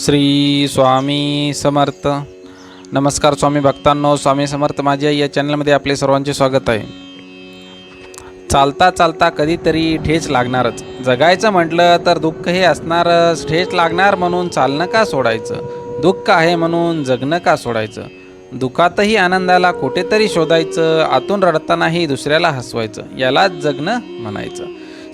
श्री स्वामी समर्थ. नमस्कार स्वामी भक्तांनो स्वामी समर्थ माझ्या या चॅनलमध्ये आपले सर्वांचे स्वागत आहे. चालता चालता कधीतरी ठेच लागणारच. जगायचं म्हटलं तर दुःख हे असणारच. ठेच लागणार म्हणून चालणं का सोडायचं? दुःख आहे म्हणून जगणं का सोडायचं? दुःखातही आनंदाला कुठेतरी शोधायचं. आतून रडतानाही दुसऱ्याला हसवायचं. यालाच जगणं म्हणायचं.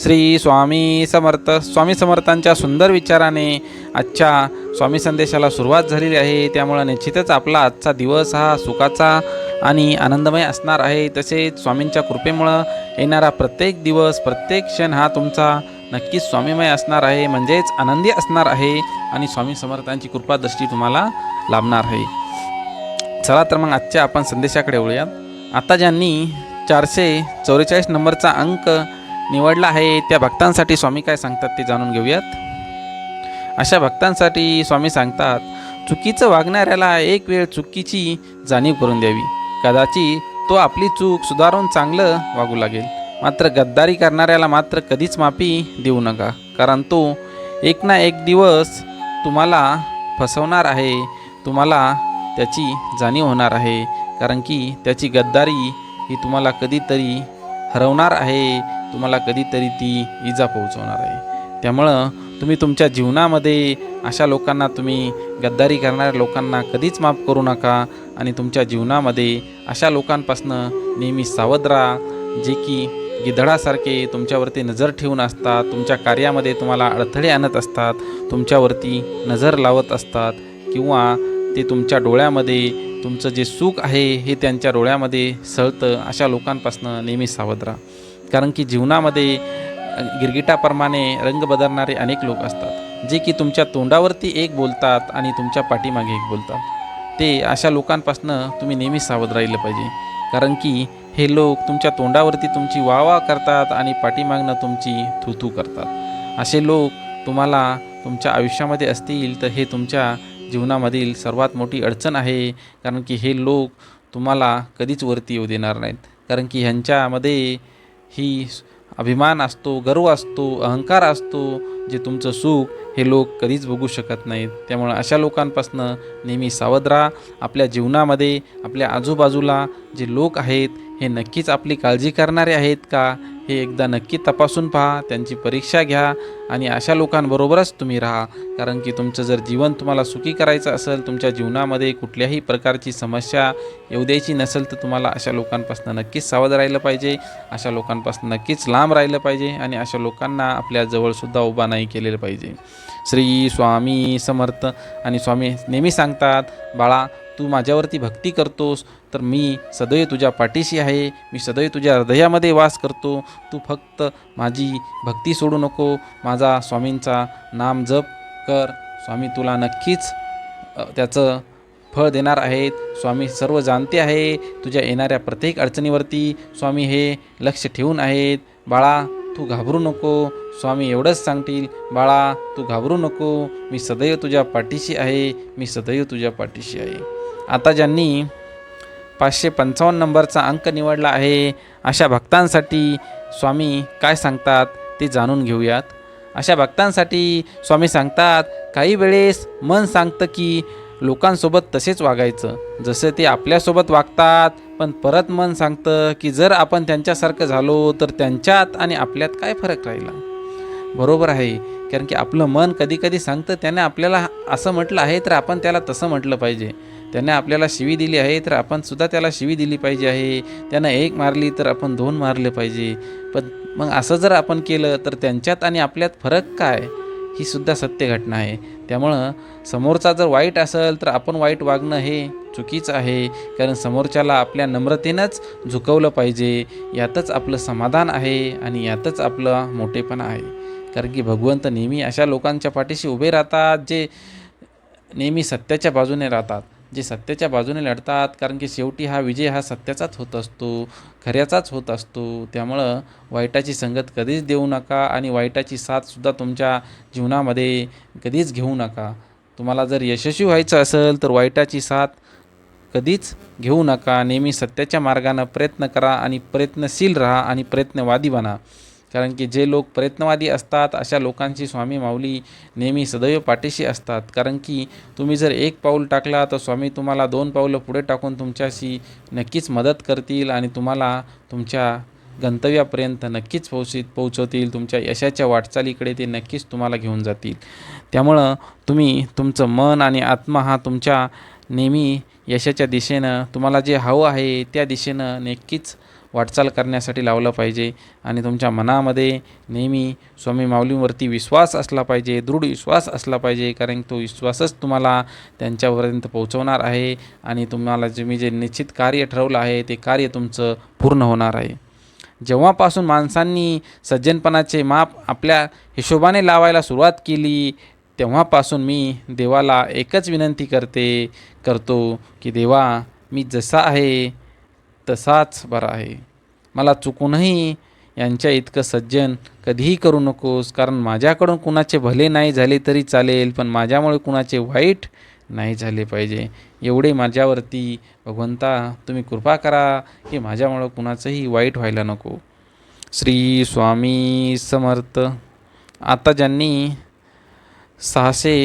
श्री स्वामी समर्थ. स्वामी समर्थांच्या सुंदर विचाराने आजच्या स्वामी संदेशाला सुरुवात झालेली आहे. त्यामुळं निश्चितच आपला आजचा दिवस हा सुखाचा आणि आनंदमय असणार आहे. तसेच स्वामींच्या कृपेमुळं येणारा प्रत्येक दिवस प्रत्येक क्षण हा तुमचा नक्कीच स्वामीमय असणार आहे. म्हणजेच आनंदी असणार आहे आणि स्वामी समर्थांची कृपादृष्टी तुम्हाला लाभणार आहे. चला तर मग आजच्या आपण संदेशाकडे वळूयात. आता ज्यांनी चारशे चौवेचाळीस नंबरचा अंक निवडला आहे त्या भक्तांसाठी स्वामी काय सांगतात ते जाणून घेऊयात. अशा भक्तांसाठी स्वामी सांगतात चुकीचं वागणाऱ्याला एक वेळ चुकीची जाणीव करून द्यावी. कदाचित तो आपली चूक सुधारून चांगलं वागू लागेल. मात्र गद्दारी करणाऱ्याला मात्र कधीच माफी देऊ नका कारण तो एक ना एक दिवस तुम्हाला फसवणार आहे तुम्हाला त्याची जाणीव होणार आहे कारण की त्याची गद्दारी ही तुम्हाला कधीतरी हरवणार आहे तुम्हाला कधीतरी ती इजा पोहोचवणार आहे. त्यामुळं तुम्ही तुमच्या जीवनामध्ये अशा लोकांना तुम्ही गद्दारी करणाऱ्या लोकांना कधीच माफ करू नका आणि तुमच्या जीवनामध्ये अशा लोकांपासनं नेहमी सावध राहा जे की गिधडासारखे तुमच्यावरती नजर ठेवून असतात तुमच्या कार्यामध्ये तुम्हाला अडथळे आणत असतात तुमच्यावरती नजर लावत असतात किंवा ते तुमच्या डोळ्यामध्ये तुमचं जे सुख आहे हे त्यांच्या डोळ्यामध्ये सळतं अशा लोकांपासनं नेहमी सावध राहा. कारण की जीवनामध्ये गिरगिटाप्रमाणे रंग बदलणारे अनेक लोक असतात जे की तुमच्या तोंडावरती एक बोलतात आणि तुमच्या पाठीमागे एक बोलतात. ते अशा लोकांपासनं तुम्ही नेहमी सावध राहिलं पाहिजे कारण की हे लोक तुमच्या तोंडावरती तुमची वा वाह करतात आणि पाठीमागनं तुमची थुथू करतात. असे लोक तुम्हाला तुमच्या आयुष्यामध्ये असतील तर हे तुमच्या जीवनामधील सर्वात मोठी अडचण आहे कारण की हे लोक तुम्हाला कधीच वरती येऊ देणार नाहीत कारण की ह्यांच्यामध्ये ही अभिमान असतो गर्व असतो अहंकार असतो जे तुमचं सुख हे लोक कधीच बघू शकत नाहीत. त्यामुळं अशा लोकांपासनं नेहमी सावध राहा. आपल्या जीवनामध्ये आपल्या आजूबाजूला जे लोक आहेत हे नक्कीच आपली काळजी करणारे आहेत का? हे एकदा नक्की तपासून पहा. त्यांची परीक्षा घ्या. आणि अशा लोकांबरोबरच तुम्ही राहा. कारण की तुमचं जर जीवन तुम्हाला सुखी करायचं असेल तुमच्या जीवनामध्ये कुठल्याही प्रकारची समस्या येऊ द्यायची नसेल तर तुम्हाला अशा लोकांपासून नक्कीच सावध राहिलं पाहिजे. अशा लोकांपासून नक्कीच लांब राहिलं पाहिजे आणि अशा लोकांना आपल्या जवळसुद्धा उभा नाही केलेलं पाहिजे. श्री स्वामी समर्थ. आणि स्वामी नेहमी सांगतात बाळा तू माझ्यावरती भक्ती करतोस तर मी सदैव तुझ्या पाठीशी आहे. मी सदैव तुझ्या हृदयामध्ये वास करतो. तू फक्त माझी भक्ती सोडू नको. माझा माझा स्वामींचा नाम जप कर. स्वामी तुला नक्कीच त्याचं फळ देणार आहेत. स्वामी सर्व जाणते आहे तुझ्या येणाऱ्या प्रत्येक अडचणीवरती. स्वामी हे लक्ष ठेवून आहेत. बाळा तू घाबरू नको. स्वामी एवढंच सांगतील बाळा तू घाबरू नको. मी सदैव तुझ्या पाठीशी आहे. मी सदैव तुझ्या पाठीशी आहे. आता ज्यांनी पाचशे पंचावन्न नंबरचा अंक निवडला आहे अशा भक्तांसाठी स्वामी काय सांगतात ते जाणून घेऊयात. अशा भक्तांसाठी स्वामी सांगतात काही वेळेस मन सांगतं की लोकांसोबत तसेच वागायचं. जसं ते आपल्यासोबत वागतात पण परत मन सांगतं की जर आपण त्यांच्यासारखं झालो तर त्यांच्यात आणि आपल्यात काय फरक राहिला? बरोबर आहे. कारण की आपलं मन कधी कधी सांगतं त्याने आपल्याला असं म्हटलं आहे तर आपण त्याला तसं म्हटलं पाहिजे. त्याने आपल्याला शिवी दिली आहे तर आपण सुद्धा त्याला शिवी दिली पाहिजे आहे. त्यानं एक मारली तर आपण दोन मारले पाहिजे. पण मग असं जर आपण केलं तर त्यांच्यात आणि आपल्यात फरक काय? ही सुद्धा सत्य घटना आहे. त्यामुळं समोरचा जर वाईट असेल तर आपण वाईट वागणं हे चुकीचं आहे. कारण समोरच्याला आपल्या नम्रतेनंच झुकवलं पाहिजे. यातच आपलं समाधान आहे आणि यातच आपलं मोठेपणा आहे. कारण की भगवंत नेहमी अशा लोकांच्या पाठीशी उभे राहतात जे नेहमी सत्याच्या बाजूने राहतात. जे सत्याच्या बाजूने लढतात कारण की शेवटी हा विजय हा सत्याचाच होत असतो खऱ्याचाच होत असतो. त्यामुळं वाईटाची संगत कधीच देऊ नका आणि वाईटाची साथसुद्धा तुमच्या जीवनामध्ये कधीच घेऊ नका. तुम्हाला जर यशस्वी व्हायचं असेल तर वाईटाची साथ कधीच घेऊ नका. नेहमी सत्याच्या मार्गानं प्रयत्न करा आणि प्रयत्नशील राहा आणि प्रयत्नवादी बना. कारण की जे लोक प्रयत्नवादी असतात अशा लोकांची स्वामी माऊली नेहमी सदैव पाठीशी असतात. कारण की तुम्ही जर एक पाऊल टाकला तर स्वामी तुम्हाला दोन पाऊलं पुढे टाकून तुमच्याशी नक्कीच मदत करतील आणि तुम्हाला तुमच्या गंतव्यापर्यंत नक्कीच पोहोचित पोहोचवतील. तुमच्या यशाच्या वाटचालीकडे ते नक्कीच तुम्हाला घेऊन जातील. त्यामुळं तुम्ही तुमचं मन आणि आत्मा हा तुमच्या नेहमी यशाच्या दिशेनं तुम्हाला जे हवं आहे त्या दिशेनं नक्कीच वाटचाल करण्यासाठी लावलं पाहिजे आणि तुमच्या मनामध्ये नेहमी स्वामी माऊलींवरती विश्वास असला पाहिजे दृढ विश्वास असला पाहिजे कारण तो विश्वासच तुम्हाला त्यांच्यापर्यंत पोहोचवणार आहे आणि तुम्हाला जे मी जे निश्चित कार्य ठरवलं आहे ते कार्य तुमचं पूर्ण होणार आहे. जेव्हापासून माणसांनी सज्जनपणाचे माप आपल्या हिशोबाने लावायला सुरुवात केली तेव्हापासून मी देवाला एकच विनंती करते करतो की देवा मी जसा आहे तसाच बरा आहे. मला चुकूनही यांच्या इतकं सज्जन कधीही करू नकोस कारण माझ्याकडून कुणाचे भले नाही झाले तरी चालेल पण माझ्यामुळे कुणाचे वाईट नाही झाले पाहिजे. एवढे माझ्यावरती भगवंता तुम्ही कृपा करा की माझ्यामुळं कुणाचंही वाईट व्हायला नको. श्री स्वामी समर्थ. आता ज्यांनी सहाशे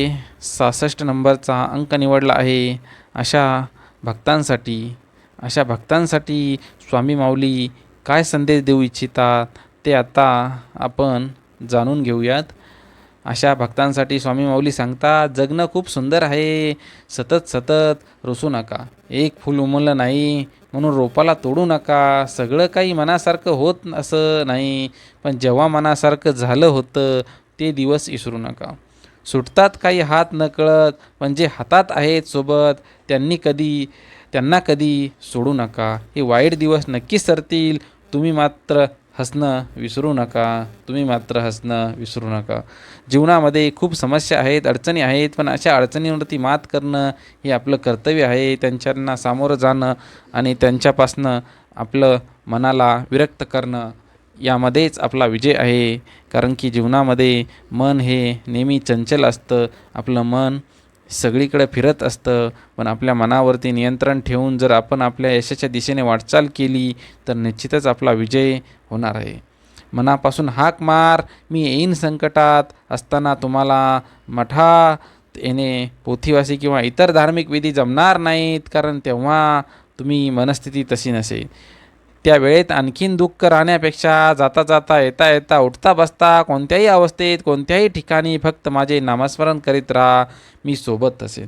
सहासष्ट नंबरचा अंक निवडला आहे अशा भक्तांसाठी अशा भक्तांसाठी स्वामी माऊली काय संदेश देऊ इच्छितात ते आता आपण जाणून घेऊयात. अशा भक्तांसाठी स्वामी माऊली सांगतात जगणं खूप सुंदर आहे सतत सतत रुसू नका. एक फूल उमललं नाही म्हणून रोपाला तोडू नका. सगळं काही मनासारखं होत असं नाही पण जेव्हा मनासारखं झालं होतं ते दिवस विसरू नका. सुटतात काही हात नकळत पण जे हातात आहेत सोबत त्यांनी कधी त्यांना कधी सोडू नका. हे वाईट दिवस नक्कीच सरतील. तुम्ही मात्र हसणं विसरू नका. तुम्ही मात्र हसणं विसरू नका. जीवनामध्ये खूप समस्या आहेत अडचणी आहेत पण अशा अडचणींवरती मात करणं हे आपलं कर्तव्य आहे. त्यांच्यांना सामोरं जाणं आणि त्यांच्यापासनं आपलं मनाला विरक्त करणं यामध्येच आपला विजय आहे. कारण की जीवनामध्ये मन हे नेहमी चंचल असतं. आपलं मन सगळीकडे फिरत असतं पण आपल्या मनावरती नियंत्रण ठेवून जर आपण आपल्या यशाच्या दिशेने वाटचाल केली तर निश्चितच आपला विजय होणार आहे. मनापासून हाक मार मी येईन संकटात असताना तुम्हाला मठा येणे पोथीवासी किंवा इतर धार्मिक विधी जमणार नाहीत कारण तेव्हा तुम्ही मनस्थिती तशी नसेल. त्या वेळेत आणखीन दुःख राहण्यापेक्षा जाता जाता येता येता उठता बसता कोणत्याही अवस्थेत कोणत्याही ठिकाणी फक्त माझे नामस्मरण करीत राहा मी सोबत असेन.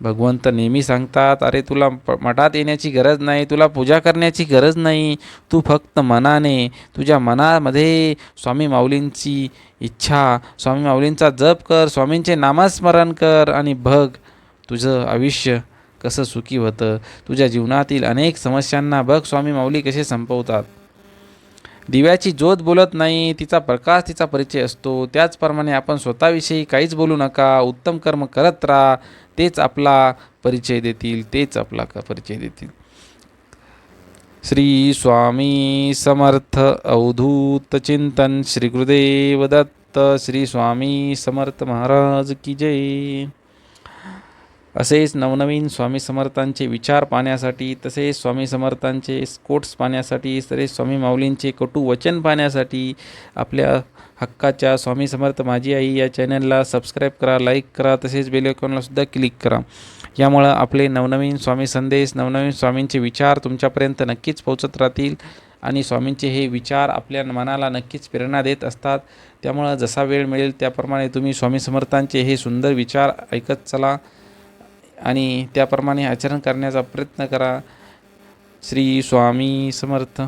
भगवंत नेहमी सांगतात अरे तुला प मठात येण्याची गरज नाही तुला पूजा करण्याची गरज नाही तू फक्त मनाने तुझ्या मनामध्ये स्वामी माऊलींची इच्छा स्वामी माऊलींचा जप कर स्वामींचे नामस्मरण कर आणि बघ तुझं आयुष्य कसं सुखी होतं? तुझ्या जीवनातील अनेक समस्यांना बघ स्वामी माऊली कसे संपवतात. दिव्याची ज्योत बोलत नाही तिचा प्रकाश तिचा परिचय असतो. त्याचप्रमाणे आपण स्वतःविषयी काहीच बोलू नका उत्तम कर्म करत राहा. तेच आपला परिचय देतील तेच आपला परिचय देतील. श्री स्वामी समर्थ अवधूत चिंतन श्री गुरुदेव दत्त श्री स्वामी समर्थ महाराज की जय. असेच नवनवीन स्वामी समर्थांचे विचार पाहण्यासाठी तसेच स्वामी समर्थांचे कोट्स पाहण्यासाठी तसेच स्वामी माऊलींचे कटू वचन पाहण्यासाठी आपल्या हक्काच्या स्वामी समर्थ माझी आई या चॅनलला सबस्क्राईब करा लाईक करा तसेच बेलेकॉनलासुद्धा क्लिक करा. यामुळं आपले नवनवीन स्वामी संदेश नवनवीन स्वामींचे विचार तुमच्यापर्यंत नक्कीच पोहोचत राहतील आणि स्वामींचे हे विचार आपल्या मनाला नक्कीच प्रेरणा देत असतात. त्यामुळं जसा वेळ मिळेल त्याप्रमाणे तुम्ही स्वामी समर्थांचे हे सुंदर विचार ऐकत चला. आणि त्याप्रमाणे आचरण करण्याचा प्रयत्न करा. श्री स्वामी समर्थ.